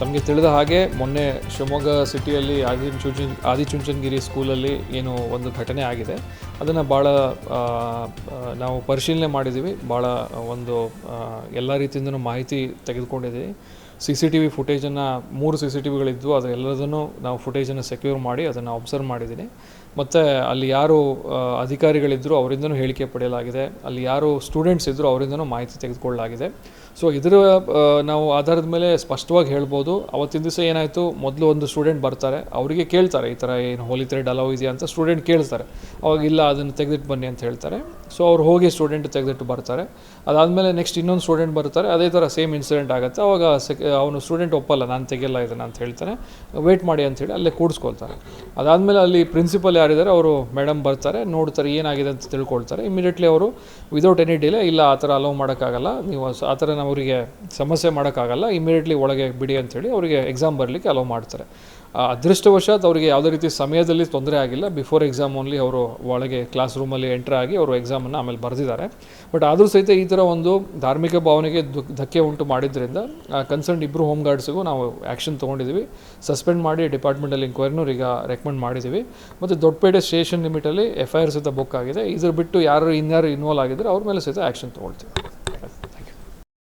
ತಮಗೆ ತಿಳಿದ ಹಾಗೆ ಮೊನ್ನೆ ಶಿವಮೊಗ್ಗ ಸಿಟಿಯಲ್ಲಿ ಆದಿಚುಂಚನ್ ಆದಿಚುಂಚನಗಿರಿ ಸ್ಕೂಲಲ್ಲಿ ಏನು ಒಂದು ಘಟನೆ ಆಗಿದೆ. ಅದನ್ನು ಭಾಳ ನಾವು ಪರಿಶೀಲನೆ ಮಾಡಿದ್ದೀವಿ. ಭಾಳ ಒಂದು ಎಲ್ಲ ರೀತಿಯಿಂದನೂ ಮಾಹಿತಿ ತೆಗೆದುಕೊಂಡಿದ್ದೀವಿ. ಸಿ ಸಿ ಟಿ ವಿ ಫುಟೇಜನ್ನು, ಮೂರು ಸಿ ಸಿ ಟಿ ವಿಗಳಿದ್ವು ಅದೆಲ್ಲದನ್ನು ನಾವು ಫುಟೇಜನ್ನು ಸೆಕ್ಯೂರ್ ಮಾಡಿ ಅದನ್ನು ಅಬ್ಸರ್ವ್ ಮಾಡಿದ್ದೀನಿ. ಮತ್ತು ಅಲ್ಲಿ ಯಾರು ಅಧಿಕಾರಿಗಳಿದ್ದರೂ ಅವರಿಂದನೂ ಹೇಳಿಕೆ ಪಡೆಯಲಾಗಿದೆ. ಅಲ್ಲಿ ಯಾರು ಸ್ಟೂಡೆಂಟ್ಸ್ ಇದ್ದರು ಅವರಿಂದನೂ ಮಾಹಿತಿ ತೆಗೆದುಕೊಳ್ಳಲಾಗಿದೆ. ಸೊ ಇದರ ನಾವು ಆಧಾರದ ಮೇಲೆ ಸ್ಪಷ್ಟವಾಗಿ ಹೇಳ್ಬೋದು, ಅವತ್ತಿನ ದಿವಸ ಏನಾಯಿತು, ಮೊದಲು ಒಂದು ಸ್ಟೂಡೆಂಟ್ ಬರ್ತಾರೆ, ಅವರಿಗೆ ಕೇಳ್ತಾರೆ, ಈ ಥರ ಏನು ಹೋಲಿ ಥ್ರೆಡ್ ಅಲೋ ಇದೆಯಾ ಅಂತ ಸ್ಟೂಡೆಂಟ್ ಕೇಳ್ತಾರೆ. ಅವಾಗ ಇಲ್ಲ, ಅದನ್ನು ತೆಗೆದಿಟ್ಟು ಬನ್ನಿ ಅಂತ ಹೇಳ್ತಾರೆ. ಸೊ ಅವ್ರು ಹೋಗಿ ಸ್ಟೂಡೆಂಟ್ ತೆಗೆದಿಟ್ಟು ಬರ್ತಾರೆ. ಅದಾದಮೇಲೆ ನೆಕ್ಸ್ಟ್ ಇನ್ನೊಂದು ಸ್ಟೂಡೆಂಟ್ ಬರ್ತಾರೆ. ಅದೇ ಥರ ಸೇಮ್ ಇನ್ಸಿಡೆಂಟ್ ಆಗುತ್ತೆ. ಅವಾಗ ಸೆಕ್ ಅವನು ಸ್ಟೂಡೆಂಟ್ ಒಪ್ಪಲ್ಲ, ನಾನು ತೆಗಿಯಲ್ಲ ಇದನ್ನು ಅಂತ ಹೇಳ್ತಾನೆ. ವೆಯ್ಟ್ ಮಾಡಿ ಅಂಥೇಳಿ ಅಲ್ಲೇ ಕೂಡಿಸ್ಕೊಳ್ತಾರೆ. ಅದಾದಮೇಲೆ ಅಲ್ಲಿ ಪ್ರಿನ್ಸಿಪಲ್ ಯಾರಿದ್ದಾರೆ, ಅವರು ಮೇಡಮ್ ಬರ್ತಾರೆ. ನೋಡ್ತಾರೆ ಏನಾಗಿದೆ ಅಂತ ತಿಳ್ಕೊಳ್ತಾರೆ. ಇಮಿಡಿಯೇಟ್ಲಿ ಅವರು ವಿದೌಟ್ ಎನಿ ಡಿಲೇ ಇಲ್ಲ, ಆ ಥರ ಅಲೋ ಮಾಡೋಕ್ಕಾಗಲ್ಲ. ನೀವು ಆ ಥರ ಅವರಿಗೆ ಸಮಸ್ಯೆ ಮಾಡೋಕ್ಕಾಗಲ್ಲ. ಇಮಿಡಿಯೇಟ್ಲಿ ಒಳಗೆ ಬಿಡಿ ಅಂಥೇಳಿ ಅವರಿಗೆ ಎಕ್ಸಾಮ್ ಬರಲಿಕ್ಕೆ ಅಲೋ ಮಾಡ್ತಾರೆ. ಅದೃಷ್ಟವಶಾತ್ ಅವರಿಗೆ ಯಾವುದೇ ರೀತಿ ಸಮಯದಲ್ಲಿ ತೊಂದರೆ ಆಗಿಲ್ಲ. ಬಿಫೋರ್ ಎಕ್ಸಾಮ್ ಓನ್ಲಿ ಅವರು ಒಳಗೆ ಕ್ಲಾಸ್ ರೂಮಲ್ಲಿ ಎಂಟ್ರ್ ಆಗಿ ಅವರು ಎಕ್ಸಾಮನ್ನು ಆಮೇಲೆ ಬರೆದಿದ್ದಾರೆ. ಬಟ್ ಆದರೂ ಸಹಿತ ಈ ಥರ ಒಂದು ಧಾರ್ಮಿಕ ಭಾವನೆಗೆ ಧಕ್ಕೆ ಉಂಟು ಮಾಡಿದ್ರಿಂದ ಕನ್ಸರ್ನ್ ಇಬ್ಬರು ಹೋಮ್ ಗಾರ್ಡ್ಸಿಗೂ ನಾವು ಆ್ಯಕ್ಷನ್ ತೊಗೊಂಡಿದ್ದೀವಿ. ಸಸ್ಪೆಂಡ್ ಮಾಡಿ ಡಿಪಾರ್ಟ್ಮೆಂಟಲ್ಲಿ ಇನ್ಕ್ವೈರಿನೂ ಈಗ ರೆಕಮೆಂಡ್ ಮಾಡಿದ್ದೀವಿ. ಮತ್ತು ದೊಡ್ಡಪೇಟೆ ಸ್ಟೇಷನ್ ಲಿಮಿಟಲ್ಲಿ ಎಫ್ ಐ ಆರ್ ಸಹಿತ ಬುಕ್ ಆಗಿದೆ. ಇದ್ರ ಬಿಟ್ಟು ಯಾರು ಇನ್ಯಾರು ಇನ್ವಾಲ್ವ್ ಆಗಿದ್ದರೆ, ಅವ್ರ ಮೇಲೆ ಸಹಿತ ಆ್ಯಕ್ಷನ್ ತೊಗೊಳ್ತೀವಿ.